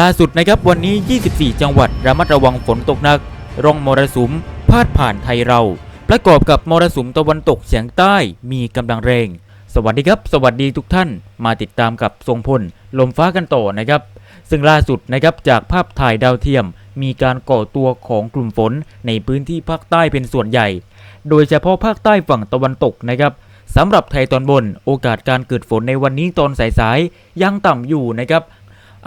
ล่าสุดนะครับวันนี้ 24 จังหวัดระมัดระวังฝนตกหนัก ร่องมรสุมพาดผ่านไทยเรา ประกอบกับมรสุมตะวันตกเฉียงใต้มีกำลังแรง สวัสดีครับ สวัสดีทุกท่าน มาติดตามกับทรงพลลมฟ้ากันต่อนะครับ ซึ่งล่าสุดนะครับจากภาพถ่ายดาวเทียม มีการก่อตัวของกลุ่มฝนในพื้นที่ภาคใต้เป็นส่วนใหญ่ โดยเฉพาะภาคใต้ฝั่งตะวันตกนะครับสำหรับไทยตอนบน โอกาสการเกิดฝนในวันนี้ตอนสายๆยังต่ำอยู่นะครับ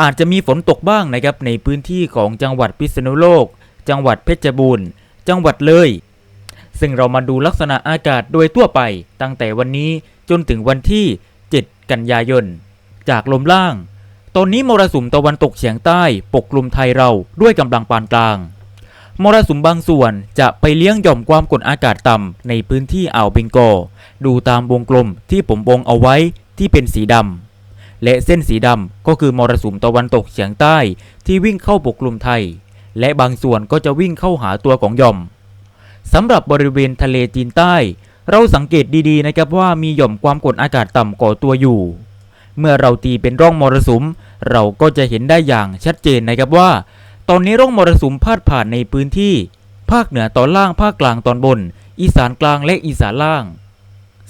อาจจะมีฝนตกบ้างนะครับในพื้นที่ของจังหวัดพิษณุโลก จังหวัดเพชรบูรณ์จังหวัดเลย ซึ่งเรามาดูลักษณะอากาศโดยทั่วไป ตั้งแต่วันนี้จนถึงวันที่ 7 กันยายน จากลมล่าง ตอนนี้มรสุมตะวันตกเฉียงใต้ปกคลุมไทยเราด้วยกำลังปานกลาง มรสุมบางส่วนจะไปเลี้ยงหย่อมความกดอากาศต่ำในพื้นที่อ่าวเบงกอ ดูตามวงกลมที่ผมวงเอาไว้ที่เป็นสีดำ และเส้นสีดำก็คือมรสุมตะวันตกเฉียงใต้ที่วิ่งเข้าปกคลุมไทย และบางส่วนก็จะวิ่งเข้าหาตัวของหย่อมสำหรับบริเวณทะเลจีนใต้ เราสังเกตดีๆนะครับว่ามีหย่อมความกดอากาศต่ำก่อตัวอยู่ เมื่อเราตีเป็นร่องมรสุม เราก็จะเห็นได้อย่างชัดเจนนะครับว่า ตอนนี้ร่องมรสุมพาดผ่านในพื้นที่ ภาคเหนือตอนล่างภาคกลางตอนบน อีสานกลางและอีสานล่าง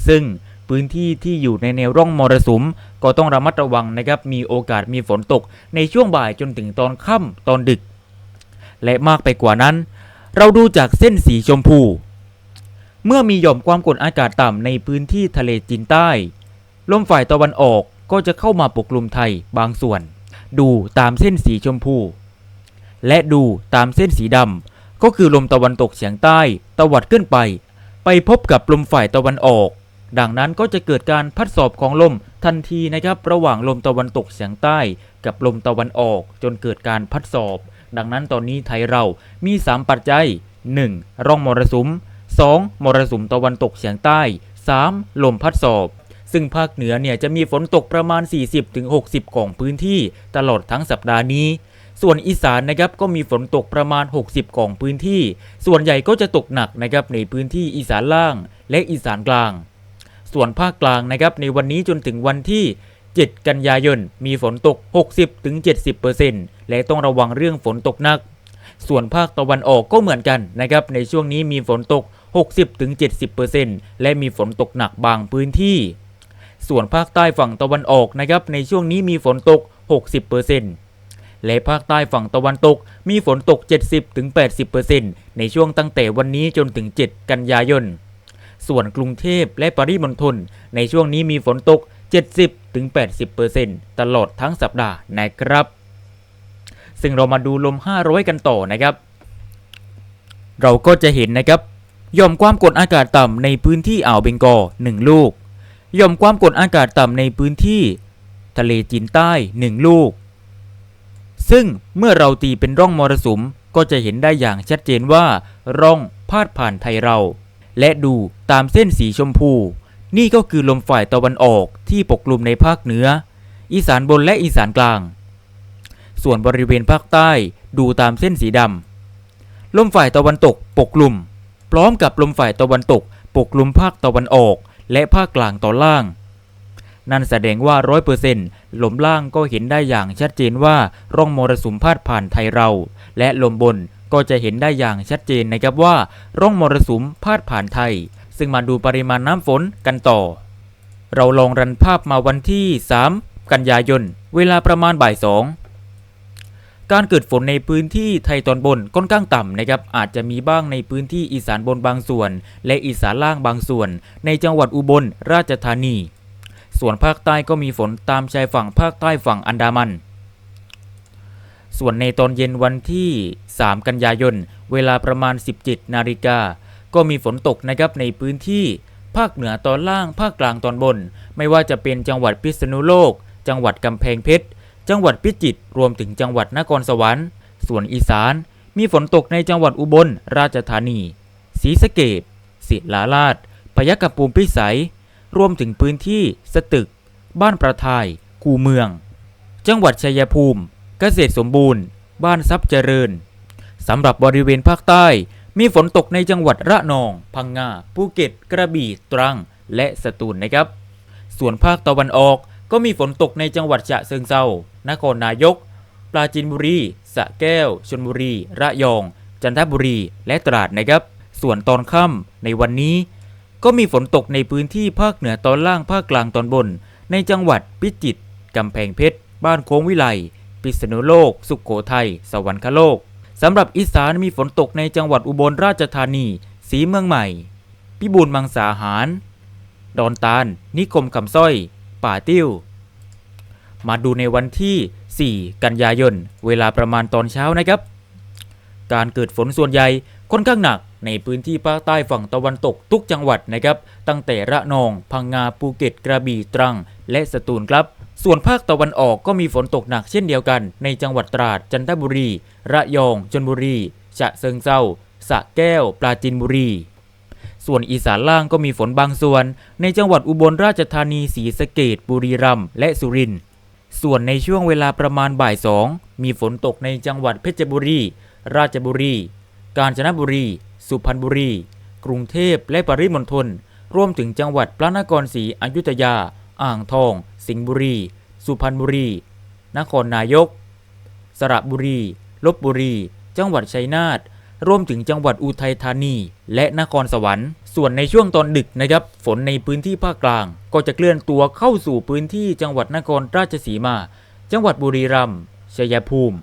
ซึ่ง พื้นที่ที่อยู่ในแนวร่องมรสุม ก็ต้องระมัดระวังนะครับ มีโอกาสมีฝนตกในช่วงบ่ายจนถึงตอนค่ำตอนดึก และมากไปกว่านั้น เราดูจากเส้นสีชมพู เมื่อมีหย่อมความกดอากาศต่ำในพื้นที่ทะเลจีนใต้ ลมฝ่ายตะวันออกก็จะเข้ามาปกคลุมไทยบางส่วน ดูตามเส้นสีชมพู และดูตามเส้นสีดำก็คือลมตะวันตกเฉียงใต้ตวัดขึ้นไป ไปพบกับลมฝ่ายตะวันออก ดังนั้นก็จะเกิดการพัดสอบของลมทันทีนะครับระหว่างลมตะวันตกเฉียงใต้ กับลมตะวันออกจนเกิดการพัดสอบ ดังนั้นตอนนี้ไทยเรามี 3 ปัจจัย 1. ร่องมรสุม 2. มรสุมตะวันตกเฉียงใต้ 3. ลมพัดสอบ ซึ่งภาคเหนือเนี่ยจะมีฝนตกประมาณ 40-60 ของพื้นที่ ตลอดทั้งสัปดาห์นี้ส่วนอีสานนะครับก็มีฝนตกประมาณ 60 ของพื้นที่ ส่วนใหญ่ก็จะตกหนักนะครับในพื้นที่อีสานล่าง และอีสานกลาง ส่วนภาคกลางนะครับในวันนี้จนถึงวันที่ 7 กันยายน มีฝนตก 60-70%และต้องระวังเรื่องฝนตกหนัก ส่วนภาคตะวันออกก็เหมือนกันนะครับในช่วงนี้มีฝนตก 60-70%และมีฝนตกหนักบางพื้นที่ ส่วนภาคใต้ฝั่งตะวันออกนะครับในช่วงนี้มีฝนตก 60%และภาคใต้ฝั่งตะวันตกมีฝนตก 70-80%ในช่วงตั้งแต่วันนี้จนถึง 7 กันยายน ส่วนกรุงเทพและปริมณฑลในช่วงนี้มีฝนตก 70-80%ตลอดทั้งสัปดาห์นะครับ ซึ่งเรามาดูลม 500 กันต่อนะครับ เราก็จะเห็นนะครับย่อมความกดอากาศต่ำในพื้นที่อ่าวเบงกอ1 ลูกย่อมความกดอากาศต่ำในพื้นที่ ทะเลจีนใต้ 1 ลูก ซึ่งเมื่อเราตีเป็นร่องมรสุมก็จะเห็นได้อย่างชัดเจนว่า ร่องพาดผ่านไทยเรา และดูตามเส้นสีชมพู นี่ก็คือลมฝ่ายตะวันออกที่ปกคลุมในภาคเหนือ อีสานบนและอีสานกลาง ส่วนบริเวณภาคใต้ดูตามเส้นสีดำลมฝ่ายตะวันตกปกคลุม พร้อมกับลมฝ่ายตะวันตก ปกคลุมภาคตะวันออก และภาคกลางตอนล่าง นั่นแสดงว่าร้อยเปอร์เซ็นต์ลมล่างก็เห็นได้อย่างชัดเจนว่าร่องมรสุมพาดผ่านไทยเรา และลมบน ก็จะเห็นได้อย่างชัดเจนนะครับว่าร่องมรสุมพาดผ่านไทย ซึ่งมาดูปริมาณน้ำฝนกันต่อ เราลองรันภาพมาวันที่ 3 กันยายน เวลาประมาณบ่ายสองการเกิดฝนในพื้นที่ไทยตอนบนค่อนข้างต่ำนะครับอาจจะมีบ้างในพื้นที่อีสานบนบางส่วน และอีสานล่างบางส่วน ในจังหวัดอุบลราชธานี ส่วนภาคใต้ก็มีฝนตามชายฝั่งภาคใต้ฝั่งอันดามัน ส่วนในตอนเย็นวันที่ 3 กันยายน เวลาประมาณ 17 นาฬิกา ก็มีฝนตกนะครับในพื้นที่ ภาคเหนือตอนล่าง ภาคกลางตอนบน ไม่ว่าจะเป็นจังหวัดพิษณุโลก จังหวัดกำแพงเพชร จังหวัดพิจิตร รวมถึงจังหวัดนครสวรรค์ ส่วนอีสาน มีฝนตกในจังหวัดอุบลราชธานี ศรีสะเกดศิลาลาดพยัคฆภูมิพิสัย รวมถึงพื้นที่ สตึก บ้านประทายคูเมือง จังหวัดชัยภูมิ เกษตรสมบูรณ์ บ้านทรัพย์เจริญสำหรับบริเวณภาคใต้ มีฝนตกในจังหวัดระนอง พังงาภูเก็ต กระบี่ตรัง และสตูลนะครับ ส่วนภาคตะวันออกก็มีฝนตกในจังหวัดฉะเชิงเทรานครนายก ปราจีนบุรีสระแก้ว ชลบุรี ระยอง จันทบุรี และตราดนะครับ ส่วนตอนค่ำในวันนี้ ก็มีฝนตกในพื้นที่ภาคเหนือตอนล่างภาคกลางตอนบน ในจังหวัดพิจิตรกำแพงเพชร บ้านโค้งวิไล พิษณุโลก สุขโขทัย สวรรคโลก สำหรับอีสานมีฝนตกในจังหวัดอุบลราชธานี สีเมืองใหม่ พิบูลมังสาหาร ดอนตาล นิคมคำสร้อย ป่าติ้ว มาดูในวันที่ 4 กันยายน เวลาประมาณตอนเช้านะครับ การเกิดฝนส่วนใหญ่ค่อนข้างหนักในพื้นที่ภาคใต้ฝั่งตะวันตกทุกจังหวัดนะครับ ตั้งแต่ระนอง พังงาภูเก็ตกระบี่ตรัง และสตูลครับ ส่วนภาคตะวันออกก็มีฝนตกหนักเช่นเดียวกัน ในจังหวัดตราด จันทบุรี ระยองชลบุรี ฉะเชิงเซาสระแก้ว ปราจีนบุรี ส่วนอีสานล่างก็มีฝนบางส่วน ในจังหวัดอุบลราชธานี ศรีสะเกดบุรีรัมย์ และสุรินทร์ ส่วนในช่วงเวลาประมาณบ่ายสอง มีฝนตกในจังหวัดเพชรบุรี ราชบุรี กาญจนบุรี สุพรรณบุรี กรุงเทพและปริมณฑล รวมถึงจังหวัดพระนครศรีอยุธยา อ่างทอง สิงห์บุรี สุพรรณบุรี นครนายก สระบุรี ลบบุรี จังหวัดชัยนาทรวมถึงจังหวัดอุทัยธานี และนครสวรรค์ ส่วนในช่วงตอนดึกนะครับ ฝนในพื้นที่ภาคกลาง ก็จะเคลื่อนตัวเข้าสู่พื้นที่จังหวัดนครราชสีมา จังหวัดบุรีรัมย์ ชัยภูมิ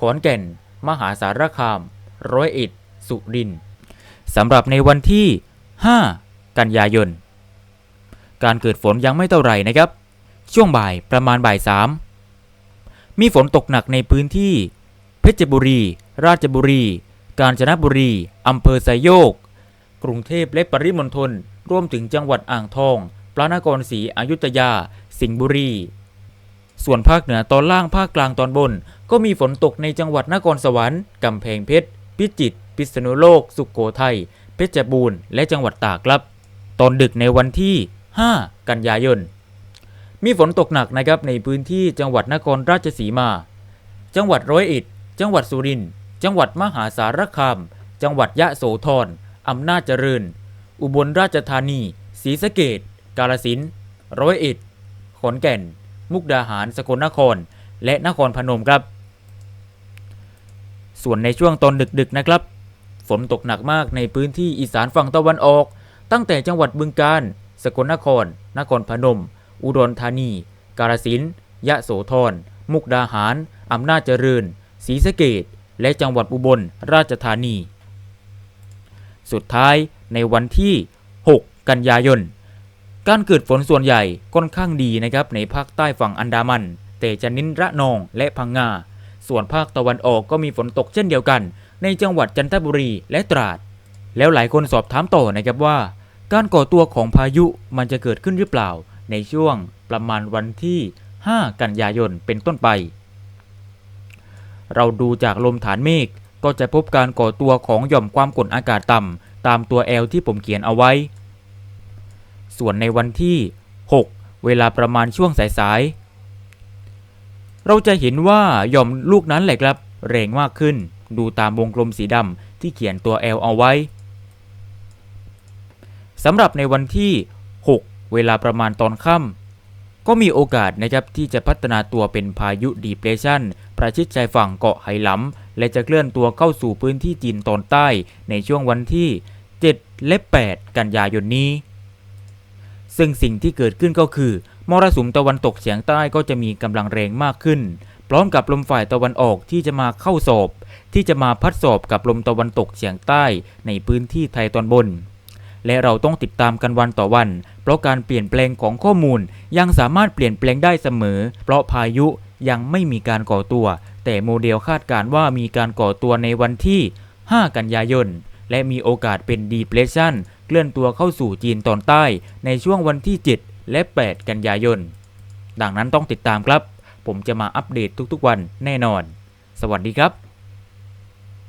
ขอนแก่น มหาสารคาม ร้อยเอ็ด สุรินทร์สำหรับในวันที่ 5 กันยายน การเกิดฝนยังไม่เท่าไหร่นะครับ ช่วงบ่ายประมาณบ่ายสามมีฝนตกหนักในพื้นที่ เพชรบุรี ราชบุรี กาญจนบุรี อำเภอไซโยก กรุงเทพและปริมณฑลรวมถึงจังหวัดอ่างทอง พระนครศรีอยุธยา สิงห์บุรี ส่วนภาคเหนือตอนล่างภาคกลางตอนบน ก็มีฝนตกในจังหวัดนครสวรรค์กำแพงเพชร พิจิตร พิษณุโลก สุขโขทัย เพชรบูรณ์ และจังหวัดตากครับ ตอนดึกในวันที่ 5 กันยายน มีฝนตกหนักนะครับในพื้นที่จังหวัดนครราชสีมา จังหวัดร้อยเอ็ด จังหวัดสุรินทร์ จังหวัดมหาสารคาม จังหวัดยะโสธร อำนาจเจริญ อุบลราชธานี ศรีสะเกดกาฬสินร้อยเอ็ด ขอนแก่น มุกดาหาร สกลนคร และนครพนมครับ ส่วนในช่วงตอนดึกๆนะครับ ฝนตกหนักมากในพื้นที่อีสานฝั่งตะวันออก ตั้งแต่จังหวัดบึงกาฬ สกลนคร นครพนม อุดรธานี กาฬสินธุ์ยะโสธร มุกดาหาร อำนาจเจริญ ศรีสะเกดและจังหวัดอุบลราชธานี สุดท้ายในวันที่ 6 กันยายน การเกิดฝนส่วนใหญ่ค่อนข้างดีนะครับในภาคใต้ฝั่งอันดามัน แต่จะเน้นระนองและพังงา ส่วนภาคตะวันออกก็มีฝนตกเช่นเดียวกัน ในจังหวัดจันทบุรีและตราด แล้วหลายคนสอบถามต่อนะครับว่า การก่อตัวของพายุมันจะเกิดขึ้นหรือเปล่า ในช่วงประมาณวันที่ 5 กันยายนเป็นต้นไป เราดูจากลมฐานเมฆก็จะพบการก่อตัวของหย่อมความกดอากาศต่ำตามตัวแอลที่ผมเขียนเอาไว้ ส่วนในวันที่ 6 เวลาประมาณช่วงสายๆ เราจะเห็นว่าหย่อมลูกนั้นแหละครับ แรงมากขึ้น ดูตามวงกลมสีดำที่เขียนตัว L เอาไว้สำหรับในวันที่ 6 เวลาประมาณตอนค่ำก็มีโอกาสนะครับที่จะพัฒนาตัวเป็นพายุดีเพรสชันประชิดชายฝั่งเกาะไหหลำและจะเคลื่อนตัวเข้าสู่พื้นที่จีนตอนใต้ในช่วงวันที่ 7 และ 8 กันยายนนี้ ซึ่งสิ่งที่เกิดขึ้นก็คือ มรสุมตะวันตกเฉียงใต้ก็จะมีกำลังแรงมากขึ้น พร้อมกับลมฝ่ายตะวันออกที่จะมาเข้าสอบ ที่จะมาพัดสอบกับลมตะวันตกเฉียงใต้ในพื้นที่ไทยตอนบน และเราต้องติดตามกันวันต่อวัน เพราะการเปลี่ยนแปลงของข้อมูลยังสามารถเปลี่ยนแปลงได้เสมอ เพราะพายุยังไม่มีการก่อตัว แต่โมเดลคาดการณ์ว่ามีการก่อตัวในวันที่ 5 กันยายน และมีโอกาสเป็น depression เคลื่อนตัวเข้าสู่จีนตอนใต้ในช่วงวันที่ 7 และ 8 กันยายน ดังนั้นต้องติดตามครับ ผมจะมาอัปเดตทุกๆวันแน่นอน สวัสดีครับ